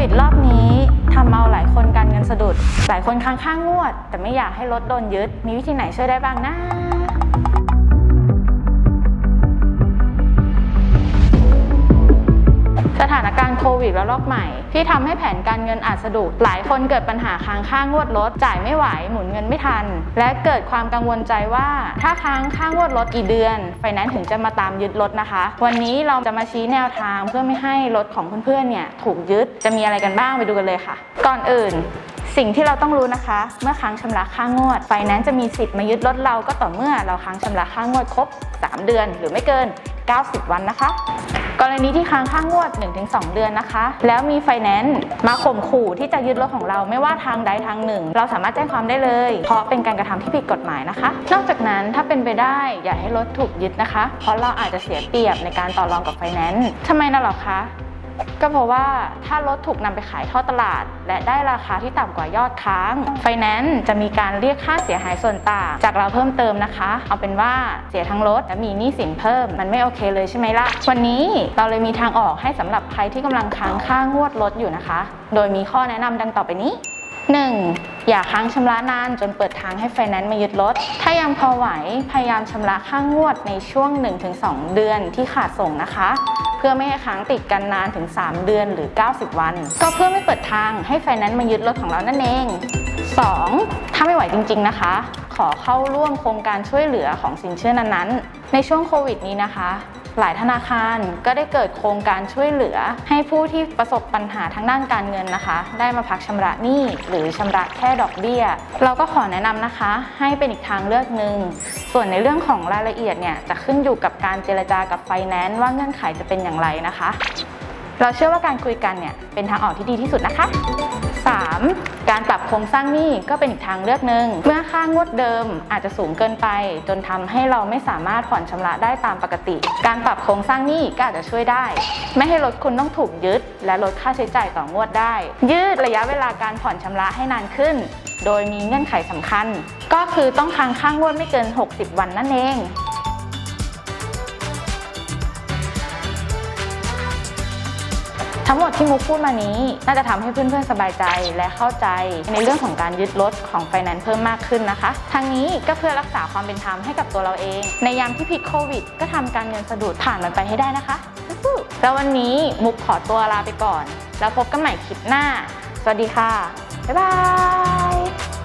วิดรอบนี้ทำเอาหลายคนการเงินสะดุด หลายคนค้างค่างวด แต่ไม่อยากให้รถโดนยึด มีวิธีไหนช่วยได้บ้างนะ สถานการณ์โควิดระลอกใหม่ ที่ทำให้แผนการเงินอาจสะดุดหลายคนเกิดปัญหาค้างค่างวดรถจ่ายไม่ไหวหมุนเงินไม่ทัน และเกิดความกังวลใจว่า ถ้าค้างค่างวดรถกี่เดือนไฟแนนซ์ถึงจะมาตามยึดรถนะคะ วันนี้เราจะมาชี้แนวทางเพื่อไม่ให้รถของเพื่อนๆเนี่ยถูกยึดจะมีอะไรกันบ้างไปดูกันเลยค่ะ ก่อนอื่นสิ่งที่เราต้องรู้นะคะ เมื่อค้างชำระค่างวดไฟแนนซ์จะมีสิทธิ์มายึดรถเราก็ต่อเมื่อเราค้างชำระค่างวดครบ 3 เดือนหรือไม่เกิน 90 วันนะคะ กรณีที่ค้างค่างวด 1-2 เดือนนะคะ แล้วมีไฟแนนซ์มาข่มขู่ที่จะยึดรถของเราไม่ว่าทางใดทางหนึ่ง เราสามารถแจ้งความได้เลย เพราะเป็นการกระทำที่ผิดกฎหมายนะคะ นอกจากนั้นถ้าเป็นไปได้อย่าให้รถถูกยึดนะคะ เพราะเราอาจจะเสียเปรียบในการต่อรองกับไฟแนนซ์ทำไมนะหรอคะ ก็เพราะว่าถ้ารถถูกนำไปขายทอดตลาด และได้ราคาที่ต่ำกว่ายอดค้าง ไฟแนนซ์จะมีการเรียกค่าเสียหายส่วนต่าง จากเราเพิ่มเติมนะคะ เอาเป็นว่าเสียทั้งรถและมีหนี้สินเพิ่ม มันไม่โอเคเลยใช่ไหมล่ะ วันนี้เราเลยมีทางออกให้สำหรับใครที่กำลังค้างค่างวดรถอยู่นะคะ โดยมีข้อแนะนำดังต่อไปนี้ 1. อย่าค้างชำระนานจนเปิดทางให้ไฟแนนซ์มายึดรถ ถ้ายังพอไหวพยายามชำระค่างวดในช่วง 1-2 เดือนที่ขาดส่งนะคะ เพื่อไม่ให้ค้างติดกันนานถึง 3 เดือนหรือ 90 วัน ก็เพื่อไม่เปิดทางให้ไฟแนนซ์มายึดรถของเรานั่นเอง 2. ถ้าไม่ไหวจริง ๆ นะคะ ขอเข้าร่วมโครงการช่วยเหลือของสินเชื่อนั้นๆ ในช่วงโควิดนี้นะคะ หลายธนาคารก็ได้เกิดโครงการช่วยเหลือ ให้ผู้ที่ประสบปัญหาทางด้านการเงินนะคะ ได้มาพักชำระหนี้หรือชำระแค่ดอกเบี้ย เราก็ขอแนะนำนะคะ ให้เป็นอีกทางเลือกหนึ่งส่วนในเรื่องของรายละเอียดเนี่ยจะขึ้นอยู่กับการเจรจากับไฟแนนซ์ว่าเงื่อนไขจะเป็นอย่างไรนะคะ เราเชื่อว่าการคุยกันเนี่ยเป็นทางออกที่ดีที่สุดนะคะ 3. การปรับโครงสร้างหนี้ก็เป็นอีกทางเลือกหนึ่งเมื่อค่างวดเดิมอาจจะสูงเกินไป จนทำให้เราไม่สามารถผ่อนชำระได้ตามปกติ การปรับโครงสร้างหนี้ก็อาจจะช่วยได้ ไม่ให้รถคุณต้องถูกยึด และลดค่าใช้จ่ายต่องวดได้ ยืดระยะเวลาการผ่อนชำระให้นานขึ้น โดยมีเงื่อนไขสำคัญ ก็คือต้องค้างค่างวดไม่เกิน 60 วันนั่นเอง ทั้งหมดที่มุกพูดมานี้ น่าจะทำให้เพื่อนๆสบายใจและเข้าใจในเรื่องของการยึดรถของไฟแนนซ์เพิ่มมากขึ้นนะคะทางนี้ก็เพื่อรักษาความเป็นธรรมให้กับตัวเราเอง ในยามที่ผิดโควิด ก็ทำการเงินสะดุดผ่านมันไปให้ได้นะคะสู้ๆแล้ววันนี้มุกขอตัวลาไปก่อน แล้วพบกันใหม่คลิปหน้า สวัสดีค่ะ บ๊ายบาย